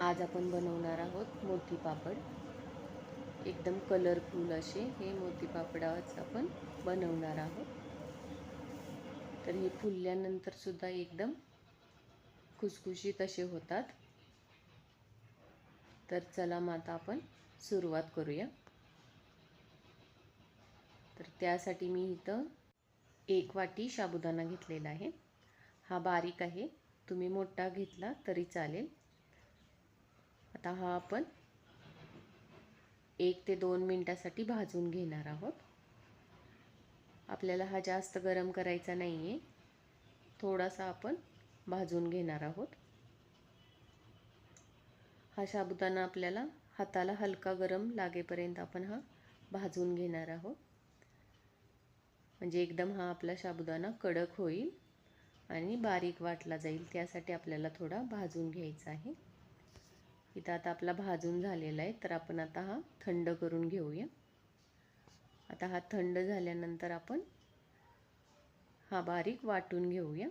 आज आपण बनवणार आहोत मोती पापड. एकदम कलरफुल असे हे मोती पापडाच आपण बनवणार आहोत. तर हे फुलल्यानंतर सुद्धा एकदम खुसखुशीत असे होतात. तर चला मग आता आपण सुरुवात करूया. तर त्यासाठी मी इथं एक वाटी साबुदाणा घेतलेला आहे. हा बारीक आहे. तुम्ही मोठा घेतला तरी चालेल. आता हा आपण एक ते दोन मिनटासाठी भाजून घेणार आहोत. आपल्याला हा जास्त गरम करायचा नाही आहे थोडासा आपण भाजून घेणार आहोत. हा साबुदाणा आपल्याला हाताला हलका गरम लागेपर्यंत आपण हा भाजून घेणार आहोत. म्हणजे एकदम हा आपला साबुदाणा कडक होईल आणि बारीक वाटला जाईल. त्यासाठी आपल्याला थोडा भाजून घ्यायचा आहे. इथं आता आपला भाजून झालेला आहे तर आपण आता हा थंड करून घेऊया. आता हा थंड झाल्यानंतर आपण हा बारीक वाटून घेऊया.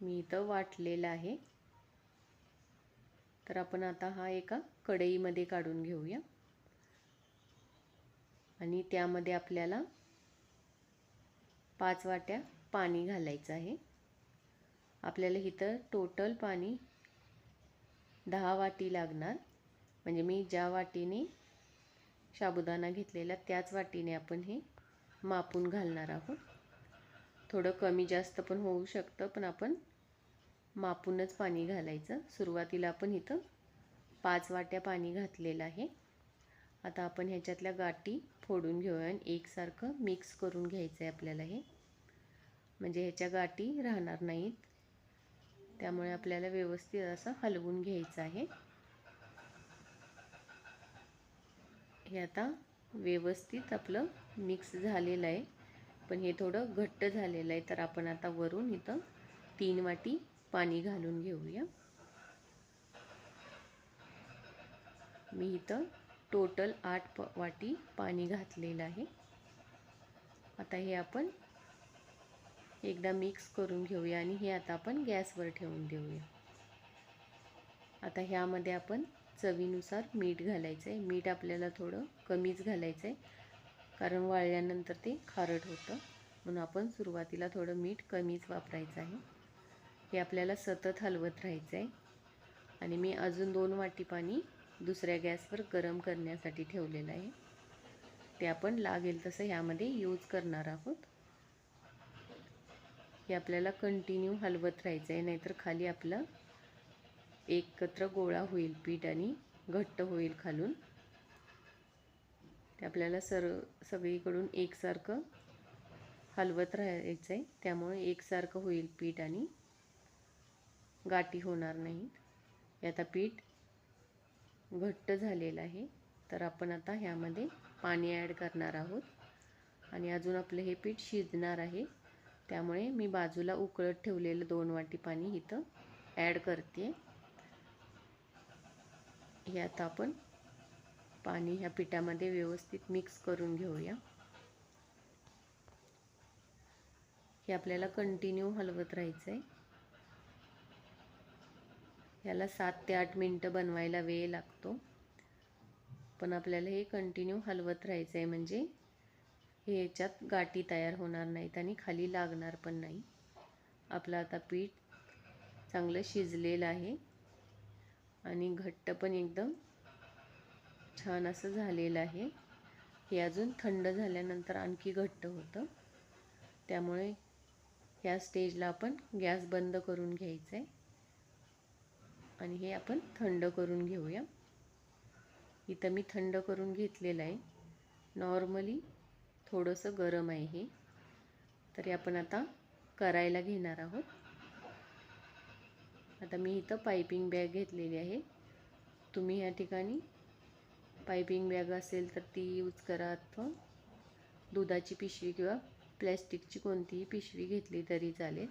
मी इथं वाटलेला आहे. तर आपण आता हा एका कढईमध्ये काढून घेऊया. आणि त्यामध्ये आपल्याला पाच वाट्या पाणी घालायचं आहे. आपल्याला इथं टोटल पाणी दहा वाटी लागणार. म्हणजे मी ज्या वाटीने साबुदाणा घेतलेला त्याच वाटीने आपण हे मापून घालणार आहोत. थोडं कमी जास्त पण होऊ शकतं पण आपण मापूनच पाणी घालायचं. सुरुवातीला आपण इथं पाच वाट्या पाणी घातलेलं आहे. आता आपण ह्याच्यातल्या गाठी फोडून घेऊया आणि एकसारखं मिक्स करून घ्यायचं आहे आपल्याला हे. म्हणजे ह्याच्या गाठी राहणार नाहीत. त्यामुळे आपल्याला व्यवस्थित असं हलवून घ्यायचं आहे. हे आता व्यवस्थित आपलं मिक्स झालेलं आहे. पण हे थोडं घट्ट झालेलं आहे तर आपण आता वरून इथं तीन वाटी पाणी घालून घेऊया. मी इथं टोटल आठ प वाटी पाणी घातलेलं आहे. आता हे आपण एकदा मिक्स करून घेऊया आणि हे आता आपण गॅसवर ठेवून देऊया. आता ह्यामध्ये आपण चवीनुसार मीठ घालायचं आहे मीठ आपल्याला थोडं कमीच घालायचं आहे कारण वाळल्यानंतर ते खारट होतं. म्हणून आपण सुरुवातीला थोडं मीठ कमीच वापरायचं आहे. हे आपल्याला सतत हलवत राहायचं आहे आणि मी अजून दोन वाटी पाणी दुसऱ्या गॅसवर गरम करण्यासाठी ठेवलेलं आहे. ते आपण लागेल तसं ह्यामध्ये यूज करणार आहोत. हे आपल्याला कंटिन्यू हलवत राहायचं आहे नाहीतर खाली आपलं एकत्र गोळा होईल पीठ आणि घट्ट होईल खालून. ते आपल्याला सर सगळीकडून एकसारखं हलवत राहायचं आहे त्यामुळे एकसारखं होईल पीठ आणि गाठी होणार नाहीत. आता पीठ घट्ट झालेलं आहे तर आपण आता ह्यामध्ये पाणी ॲड करणार आहोत. आणि अजून आपलं हे पीठ शिजणार आहे. त्यामुळे मी बाजूला उकळत ठेवलेलं दोन वाटी पाणी इथं ॲड करते. हे आता आपण पाणी ह्या पिठामध्ये व्यवस्थित मिक्स करून घेऊया. हे आपल्याला कंटिन्यू हलवत राहायचं आहे याला सात ते आठ मिनटं बनवायला वेळ लागतो. पण आपल्याला हे कंटिन्यू हलवत राहायचं आहे म्हणजे हे याच्यात गाठी तयार होणार नाहीत आणि खाली लागणार पण नाही. आपलं आता पीठ चांगलं शिजलेलं आहे. आणि घट्ट पण एकदम छान असं झालेलं आहे. हे अजून थंड झाल्यानंतर आणखी घट्ट होतं. त्यामुळे ह्या स्टेजला आपण गॅस बंद करून घ्यायचं आहे आणि हे आपण थंड करून घेऊया. इथं मी थंड करून घेतलेलं आहे. नॉर्मली थोडंसं गरम आहे हे. तरी आपण आता करायला घेणार आहोत. आता मी इथं पायपिंग बॅग घेतलेली आहे. तुम्ही या ठिकाणी पायपिंग बॅग असेल तर ती यूज करा अथवा दुधाची पिशवी किंवा प्लॅस्टिकची कोणतीही पिशवी घेतली तरी चालेल.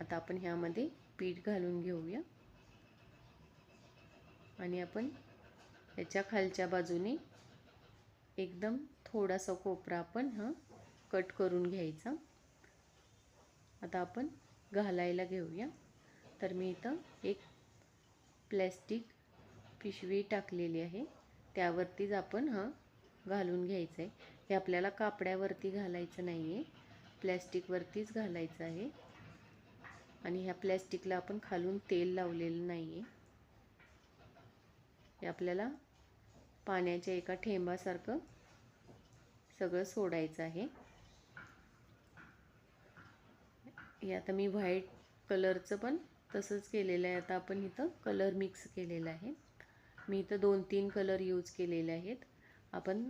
आता आपण ह्यामध्ये पीठ घालून घेऊया. आणि आपण याच्या खालच्या बाजूने एकदम थोडासा कोपरा आपण हा कट करून घ्यायचा. आता आपण घालायला घेऊया. तर मी इथं एक प्लॅस्टिक पिशवी टाकलेली आहे. त्यावरतीच आपण हा घालून घ्यायचं आहे हे आपल्याला कापड्यावरती घालायचं नाही आहे प्लॅस्टिकवरतीच घालायचं आहे. आणि ह्या प्लॅस्टिकला आपण खालून तेल लावलेलं नाही आहे हे आपल्याला पाण्याच्या एका ठेंबासारखं सगळं सोडायचं आहे. हे आता मी व्हाईट कलरचं पण तसंच केलेलं आहे. आता आपण इथं कलर मिक्स केलेला आहे. मी इथं दोन तीन कलर यूज केलेले आहेत. आपण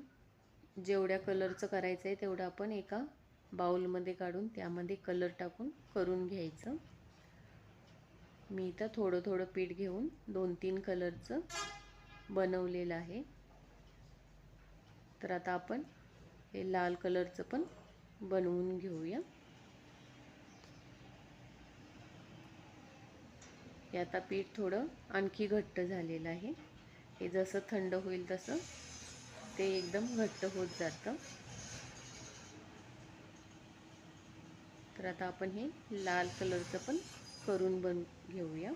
जेवढ्या कलरचं करायचं आहे तेवढं आपण एका बाउलमध्ये काढून त्यामध्ये कलर टाकून करून घ्यायचं. मी इथं थोडं थोडं पीठ घेऊन दोन तीन कलरचं बनवलेलं आहे. तर आता आपण हे लाल कलरचं पण बनवून घेऊया. हे आता पीठ थोडं आणखी घट्ट झालेलं आहे. हे जसं थंड होईल तसं ते एकदम घट्ट होत जातं. तर आता आपण हे लाल कलरचं पण करून बन घेऊया.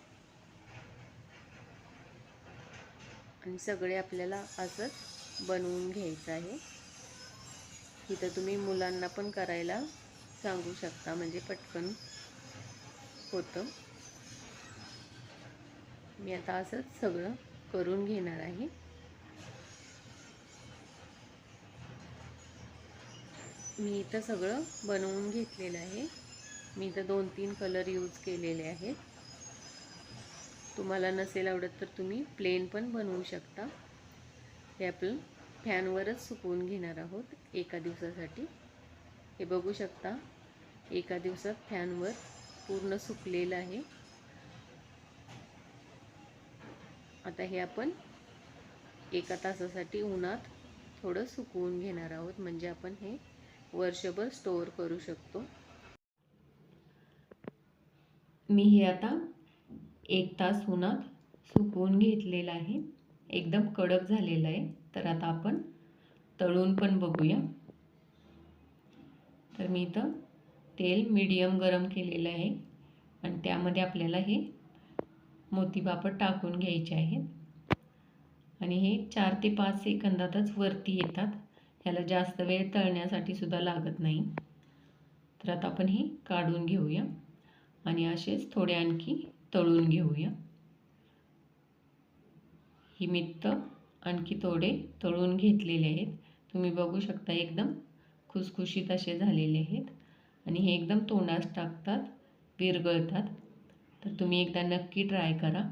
आणि सगळे आपल्याला असंच बनवून घ्यायचं आहे. इथं तुम्ही मुलांना पण करायला सांगू शकता म्हणजे पटकन होतं. मी आता असंच सगळं करून घेणार आहे. मी इथं सगळं बनवून घेतलेलं आहे. मी इथं दोन तीन कलर यूज केलेले आहेत. तुम्हाला नसेल आवडत तर तुम्ही प्लेन पण बनवू शकता. हे आपण फॅनवरच सुकवून घेणार आहोत एका दिवसासाठी. हे बघू शकता एका दिवसात फॅनवर पूर्ण सुकलेलं आहे. आता हे आपण एका तासासाठी उन्हात थोडं सुकवून घेणार आहोत म्हणजे आपण हे वर्षभर स्टोअर करू शकतो. मी हे आता एक तास उन्हात सुकवून घेतलेलं आहे. एकदम कडक झालेलं आहे. तर आता आपण तळून पण बघूया. तर मी इथं तेल मीडियम गरम केलेलं आहे. आणि त्यामध्ये आपल्याला हे मोतीबापड टाकून घ्यायचे आहेत. आणि हे चार ते पाच सेकंदातच वरती येतात. ह्याला जास्त वेळ तळण्यासाठी सुद्धा लागत नाही. तर आता आपण हे काढून घेऊया. आणि असेच थोडे आणखी तळून घेऊया. ही मित्त आणखी थोडे तळून घेतलेले आहेत. तुम्ही बघू शकता एकदम खुसखुशीत असे झालेले आहेत. आणि हे एकदम तोंडास टाकतात विरगळतात तर तुम्ही एकदा नक्की ट्राय करा.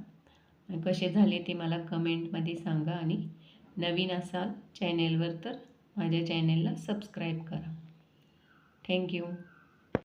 कसे झाले ते मला कमेंटमध्ये सांगा आणि नवीन असाल चॅनेलवर तर माझ्या चॅनेलला सबस्क्राईब करा. थँक्यू.